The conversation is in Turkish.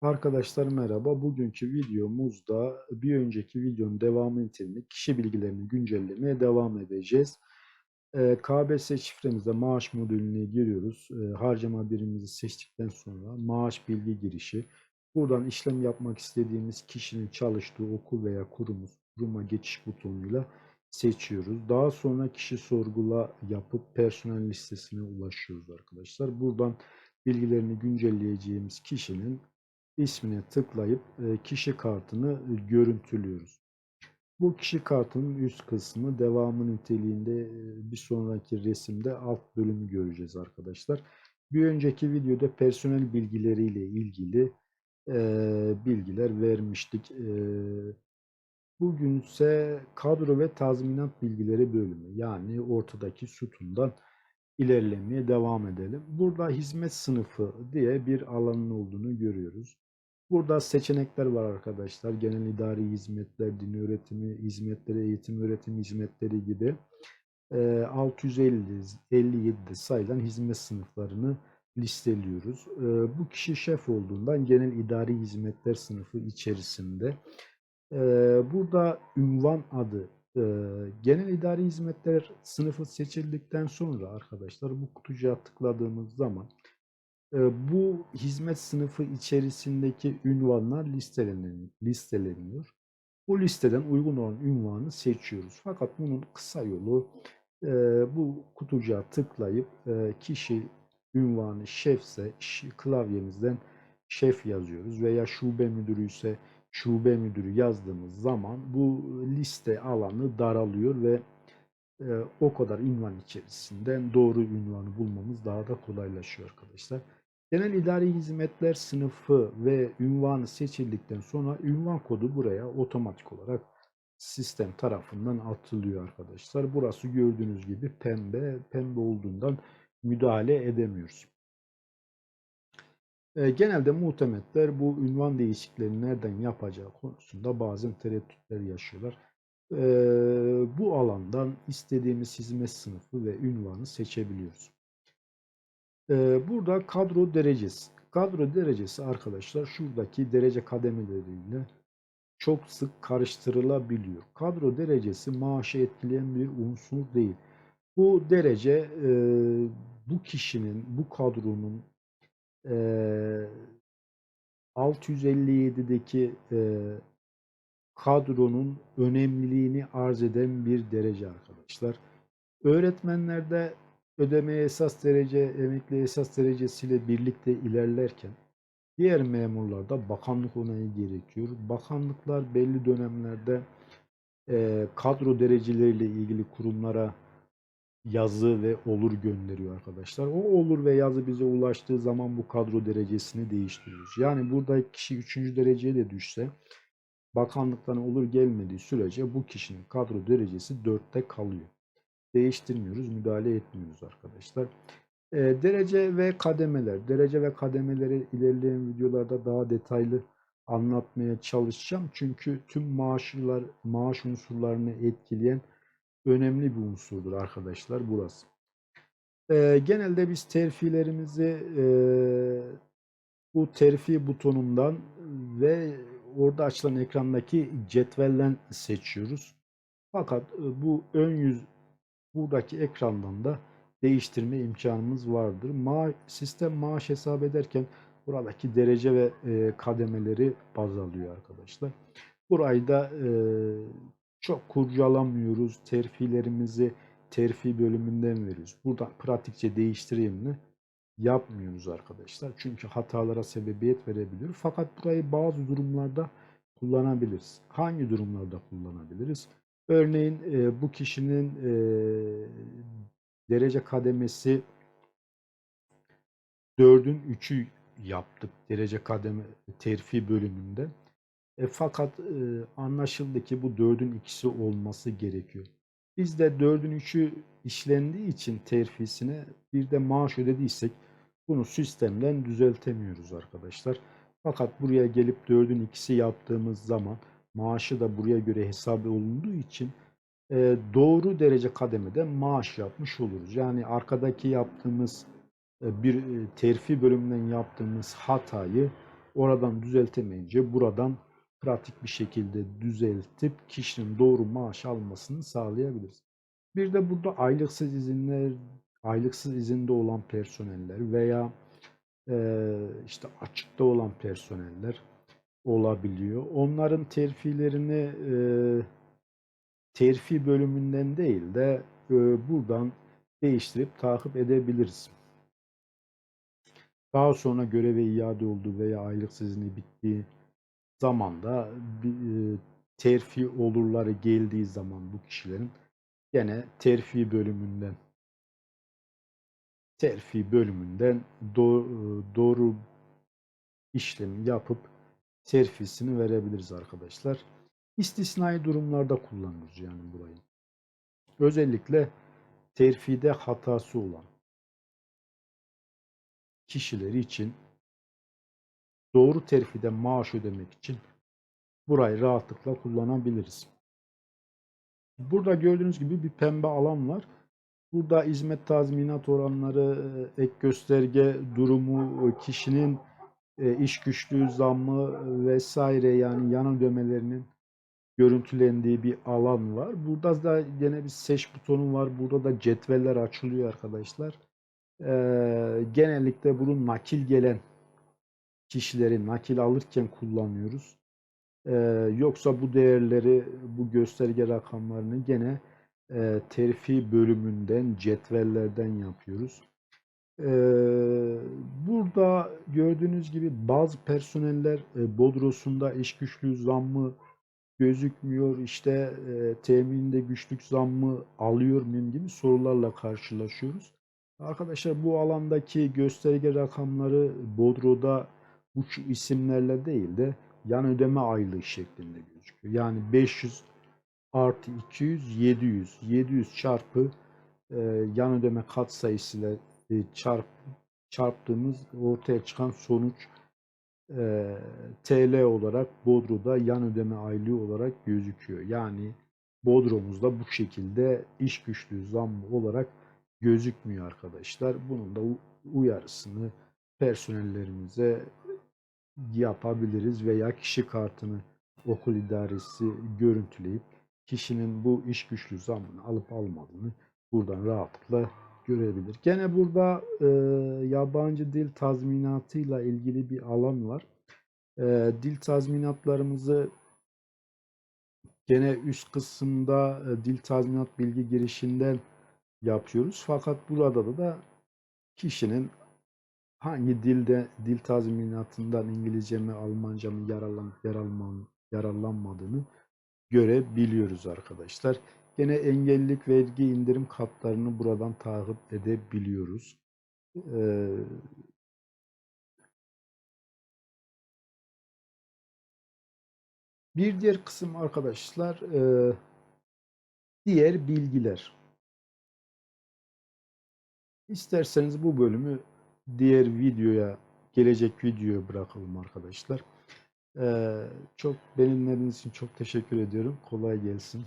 Arkadaşlar merhaba. Bugünkü videomuzda bir önceki videonun devamı niteliğinde kişi bilgilerini güncellemeye devam edeceğiz. Ee, KBS şifremizde maaş modülüne giriyoruz. Ee, harcama birimimizi seçtikten sonra maaş bilgi girişi. Buradan işlem yapmak istediğimiz kişinin çalıştığı okul veya kurumuz, kuruma geçiş butonuyla seçiyoruz. Daha sonra kişi sorgula yapıp personel listesine ulaşıyoruz arkadaşlar. Buradan bilgilerini güncelleyeceğimiz kişinin ismine tıklayıp kişi kartını görüntülüyoruz. Bu kişi kartının üst kısmı devamı niteliğinde bir sonraki resimde alt bölümü göreceğiz arkadaşlar. Bir önceki videoda personel bilgileriyle ilgili bilgiler vermiştik. Bugünse kadro ve tazminat bilgileri bölümü yani ortadaki sütundan ilerlemeye devam edelim. Burada hizmet sınıfı diye bir alanın olduğunu görüyoruz. Burada seçenekler var arkadaşlar. Genel idari hizmetler, din öğretimi hizmetleri, eğitim öğretim hizmetleri gibi. 650-57'de sayılan hizmet sınıflarını listeliyoruz. Bu kişi şef olduğundan genel idari hizmetler sınıfı içerisinde. Burada ünvan adı genel idari hizmetler sınıfı seçildikten sonra arkadaşlar bu kutucuğa tıkladığımız zaman bu hizmet sınıfı içerisindeki ünvanlar listeleniyor. Bu listeden uygun olan ünvanı seçiyoruz. Fakat bunun kısa yolu bu kutucuğa tıklayıp kişi ünvanı şefse klavyemizden şef yazıyoruz veya şube müdürü ise şube müdürü yazdığımız zaman bu liste alanı daralıyor ve o kadar ünvan içerisinden doğru ünvanı bulmamız daha da kolaylaşıyor arkadaşlar. Genel idari hizmetler sınıfı ve ünvanı seçildikten sonra ünvan kodu buraya otomatik olarak sistem tarafından atılıyor arkadaşlar. Burası gördüğünüz gibi pembe. Pembe olduğundan müdahale edemiyoruz. E, genelde muhtemetler bu ünvan değişikliklerini nereden yapacağı konusunda bazen tereddütler yaşıyorlar. E, bu alandan istediğimiz hizmet sınıfı ve ünvanı seçebiliyoruz. Burada kadro derecesi. Kadro derecesi arkadaşlar şuradaki derece kademeleriyle çok sık karıştırılabiliyor. Kadro derecesi maaşı etkileyen bir unsur değil. Bu derece bu kişinin, bu kadronun 657'deki kadronun önemliliğini arz eden bir derece arkadaşlar. Öğretmenlerde ödemeye esas derece, emekli esas derecesiyle birlikte ilerlerken diğer memurlarda bakanlık onayı gerekiyor. Bakanlıklar belli dönemlerde e, kadro dereceleriyle ilgili kurumlara yazı ve olur gönderiyor arkadaşlar. O olur ve yazı bize ulaştığı zaman bu kadro derecesini değiştiriyoruz. Yani burada kişi 3. dereceye de düşse bakanlıktan olur gelmediği sürece bu kişinin kadro derecesi 4'te kalıyor değiştirmiyoruz, müdahale etmiyoruz arkadaşlar. E, derece ve kademeler. Derece ve kademeleri ilerleyen videolarda daha detaylı anlatmaya çalışacağım. Çünkü tüm maaşlar, maaş unsurlarını etkileyen önemli bir unsurdur arkadaşlar burası. E, genelde biz terfilerimizi e, bu terfi butonundan ve orada açılan ekrandaki cetvelden seçiyoruz. Fakat bu ön yüz buradaki ekrandan da değiştirme imkanımız vardır. Ma sistem maaş hesap ederken buradaki derece ve e, kademeleri baz alıyor arkadaşlar. Burayı da e, çok kurcalamıyoruz. Terfilerimizi terfi bölümünden veriyoruz. Buradan pratikçe değiştireyim mi? Yapmıyoruz arkadaşlar. Çünkü hatalara sebebiyet verebiliyor. Fakat burayı bazı durumlarda kullanabiliriz. Hangi durumlarda kullanabiliriz? Örneğin e, bu kişinin e, derece kademesi 4'ün 3'ü yaptık derece kademe terfi bölümünde. E, fakat e, anlaşıldı ki bu 4'ün ikisi olması gerekiyor. Biz de 4'ün 3'ü işlendiği için terfisine bir de maaş ödediysek bunu sistemden düzeltemiyoruz arkadaşlar. Fakat buraya gelip 4'ün ikisi yaptığımız zaman maaşı da buraya göre hesap olunduğu için e, doğru derece kademede maaş yapmış oluruz. Yani arkadaki yaptığımız e, bir e, terfi bölümünden yaptığımız hatayı oradan düzeltemeyince buradan pratik bir şekilde düzeltip kişinin doğru maaş almasını sağlayabiliriz. Bir de burada aylıksız izinler, aylıksız izinde olan personeller veya eee, işte açıkta olan personeller olabiliyor. Onların terfilerini eee, terfi bölümünden değil de eee, buradan değiştirip takip edebiliriz. Daha sonra göreve iade olduğu veya aylıksız izni bittiği zamanda bir, eee, terfi olurları geldiği zaman bu kişilerin gene terfi bölümünden terfi bölümünden doğru, doğru işlemi yapıp terfisini verebiliriz arkadaşlar. İstisnai durumlarda kullanıyoruz yani burayı. Özellikle terfide hatası olan kişileri için doğru terfide maaş ödemek için burayı rahatlıkla kullanabiliriz. Burada gördüğünüz gibi bir pembe alan var. Burada hizmet tazminat oranları, e, ek gösterge durumu, e, kişinin e, iş güçlüğü zammı vesaire yani yan ödemelerinin görüntülendiği bir alan var. Burada da yine bir seç butonu var. Burada da cetveller açılıyor arkadaşlar. Ee, genellikle bunu nakil gelen kişileri nakil alırken kullanıyoruz. Ee, yoksa bu değerleri, bu gösterge rakamlarını gene e, terfi bölümünden, cetvellerden yapıyoruz. Ee, burada gördüğünüz gibi bazı personeller e, Bodros'unda iş güçlüğü zammı gözükmüyor, işte e, teminde güçlük zammı alıyor muyum gibi sorularla karşılaşıyoruz. Arkadaşlar bu alandaki gösterge rakamları Bodro'da bu isimlerle değil de yan ödeme aylığı şeklinde gözüküyor. Yani 500 artı 200 700 700 çarpı e, yan ödeme katsayısıyla e, çarp çarptığımız ortaya çıkan sonuç e, TL olarak Bodro'da yan ödeme aylığı olarak gözüküyor. Yani Bodromuzda bu şekilde iş güçlüğü zammı olarak gözükmüyor arkadaşlar. Bunun da uyarısını personellerimize yapabiliriz veya kişi kartını okul idaresi görüntüleyip kişinin bu iş güçlü zammını alıp almadığını buradan rahatlıkla görebilir. Gene burada e, yabancı dil tazminatıyla ilgili bir alan var. E, dil tazminatlarımızı gene üst kısımda e, dil tazminat bilgi girişinden yapıyoruz. Fakat burada da, kişinin hangi dilde dil tazminatından İngilizce mi Almanca mı yararlan, yararlan, yararlanmadığını görebiliyoruz arkadaşlar. Gene engellilik vergi indirim katlarını buradan takip edebiliyoruz. Ee, bir diğer kısım arkadaşlar e, diğer bilgiler. İsterseniz bu bölümü diğer videoya, gelecek videoya bırakalım arkadaşlar. Ee, çok benimleriniz için çok teşekkür ediyorum. Kolay gelsin.